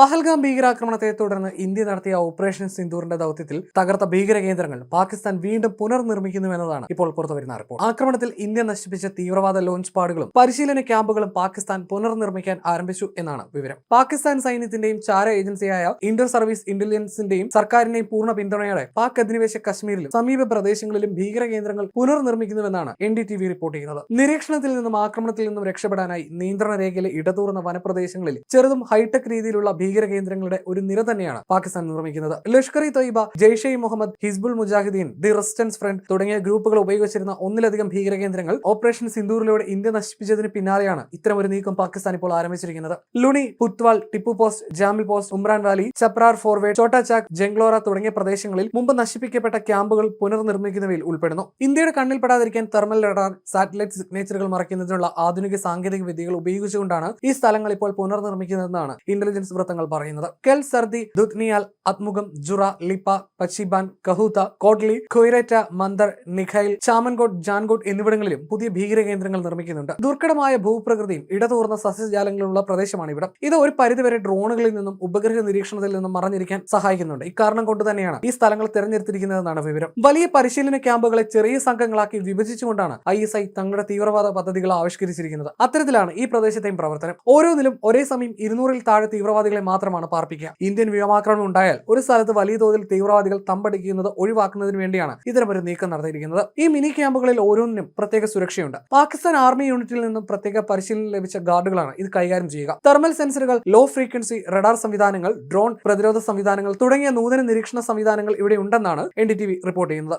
പഹൽഗാം ഭീകരാക്രമണത്തെ തുടർന്ന് ഇന്ത്യ നടത്തിയ ഓപ്പറേഷൻ സിന്ദൂറിന്റെ ദൗത്യത്തിൽ തകർത്ത ഭീകര കേന്ദ്രങ്ങൾ പാകിസ്ഥാൻ വീണ്ടും പുനർനിർമ്മിക്കുന്നുവെന്നതാണ് ഇപ്പോൾ പുറത്തുവരുന്ന റിപ്പോർട്ട്. ആക്രമണത്തിൽ ഇന്ത്യ നശിപ്പിച്ച തീവ്രവാദ ലോഞ്ച് പാടുകളും പരിശീലന ക്യാമ്പുകളും പാകിസ്ഥാൻ പുനർനിർമ്മിക്കാൻ ആരംഭിച്ചു എന്നാണ് വിവരം. പാകിസ്ഥാൻ സൈന്യത്തിന്റെയും ചാര ഏജൻസിയായ ഇന്റർ സർവീസ് ഇന്റലിജൻസിന്റെയും സർക്കാരിന്റെയും പൂർണ പിന്തുണയോടെ പാക് അധിനിവേശ കശ്മീരിലും സമീപ പ്രദേശങ്ങളിലും ഭീകര കേന്ദ്രങ്ങൾ പുനർനിർമ്മിക്കുന്നുവെന്നാണ് N D T V report ചെയ്യുന്നത്. നിരീക്ഷണത്തിൽ നിന്നും ആക്രമണത്തിൽ നിന്നും രക്ഷപ്പെടാനായി നിയന്ത്രണ രേഖയിലെ ഇടതൂർന്ന വനപ്രദേശങ്ങളിൽ ചെറുതും ഹൈടെക് രീതിയിലുള്ള ഭീകര കേന്ദ്രങ്ങളുടെ ഒരു നിര തന്നെയാണ് പാകിസ്ഥാൻ നിർമ്മിക്കുന്നത്. Lashkar e Taiba Jaish e Mohammed Hizbul Mujahideen the resistance front തുടങ്ങിയ ഗ്രൂപ്പുകൾ ഉപയോഗിച്ചിരുന്ന ഒന്നിലധികം ഭീകര കേന്ദ്രങ്ങൾ ഓപ്പറേഷൻ സിന്ദൂറിലൂടെ ഇന്ത്യ നശിപ്പിച്ചതിന് പിന്നാലെയാണ് ഇത്തരം ഒരു നീക്കം പാകിസ്ഥാൻ ഇപ്പോൾ ആരംഭിച്ചിരിക്കുന്നത്. Luni Putwal Tipu post Jamil post Umran valley Chaprar forward Chhota Chak Janglora തുടങ്ങിയ പ്രദേശങ്ങളിൽ മുമ്പ് നശിപ്പിക്കപ്പെട്ട ക്യാമ്പുകൾ പുനർനിർമ്മിക്കുന്നവയിൽ ഉൾപ്പെടുന്നു. ഇന്ത്യയുടെ കണ്ണിൽപ്പെടാതിരിക്കാൻ തെർമൽ റഡാർ സാറ്റലൈറ്റ് സിഗ്നേച്ചറുകൾ മറയ്ക്കുന്നതിനുള്ള ആധുനിക സാങ്കേതിക വിദ്യകൾ ഉപയോഗിച്ചുകൊണ്ടാണ് ഈ സ്ഥലങ്ങൾ ഇപ്പോൾ പുനർനിർമ്മിക്കുന്നതെന്നാണ് ഇന്റലിജൻസ് വൃത്തങ്ങൾ പറയുന്നത്. കെൽ സർദി ദുഗ്നിയാൽ അത്മുഖം ജുറ ലിപ്പ പച്ചിബാൻ കഹൂത്ത കോഡ്ലി കൊയ്റേറ്റ മന്ദർ നിഖൈൽ ചാമൻകോട്ട് ജാൻകോട്ട് എന്നിവിടങ്ങളിലും പുതിയ ഭീകര കേന്ദ്രങ്ങൾ നിർമ്മിക്കുന്നുണ്ട്. ദുർഘടമായ ഭൂപ്രകൃതിയും ഇടതൂർന്ന സസ്യജാലങ്ങളുള്ള പ്രദേശമാണ് ഇവിടം ഇത് ഒരു പരിധിവരെ ഡ്രോണുകളിൽ നിന്നും ഉപഗ്രഹ നിരീക്ഷണത്തിൽ നിന്നും മറഞ്ഞിരിക്കാൻ സഹായിക്കുന്നുണ്ട്. ഇക്കാരണം കൊണ്ട് തന്നെയാണ് ഈ സ്ഥലങ്ങൾ തിരഞ്ഞെടുത്തിരിക്കുന്നതെന്നാണ് വിവരം. വലിയ പരിശീലന ക്യാമ്പുകളെ ചെറിയ സംഘങ്ങളാക്കി വിഭജിച്ചുകൊണ്ടാണ് ഐ എസ് ഐ തങ്ങളുടെ തീവ്രവാദ പദ്ധതികൾ ആവിഷ്കരിച്ചിരിക്കുന്നത്. അത്തരത്തിലാണ് ഈ പ്രദേശത്തെയും പ്രവർത്തനം. ഓരോന്നിലും ഒരേ സമയം ഇരുന്നൂറിൽ താഴെ തീവ്രവാദികളെ മാത്രമാണ് പാർപ്പിക്കുക. ഇന്ത്യൻ വ്യോമാക്രമണം ഉണ്ടായാൽ ഒരു സ്ഥലത്ത് വലിയ തോതിൽ തീവ്രവാദികൾ തമ്പടിക്കുന്നത് ഒഴിവാക്കുന്നതിന് വേണ്ടിയാണ് ഇത്തരമൊരു നീക്കം നടത്തിയിരിക്കുന്നത്. ഈ മിനി ക്യാമ്പുകളിൽ ഓരോന്നിനും പ്രത്യേക സുരക്ഷയുണ്ട്. പാകിസ്ഥാൻ ആർമി യൂണിറ്റിൽ നിന്നും പ്രത്യേക പരിശീലനം ലഭിച്ച ഗാർഡുകളാണ് ഇത് കൈകാര്യം ചെയ്യുക. തെർമൽ സെൻസറുകൾ ലോ ഫ്രീക്വൻസി റഡാർ സംവിധാനങ്ങൾ ഡ്രോൺ പ്രതിരോധ സംവിധാനങ്ങൾ തുടങ്ങിയ നൂതന നിരീക്ഷണ സംവിധാനങ്ങൾ ഇവിടെ ഉണ്ടെന്നാണ് എൻ റിപ്പോർട്ട് ചെയ്യുന്നത്.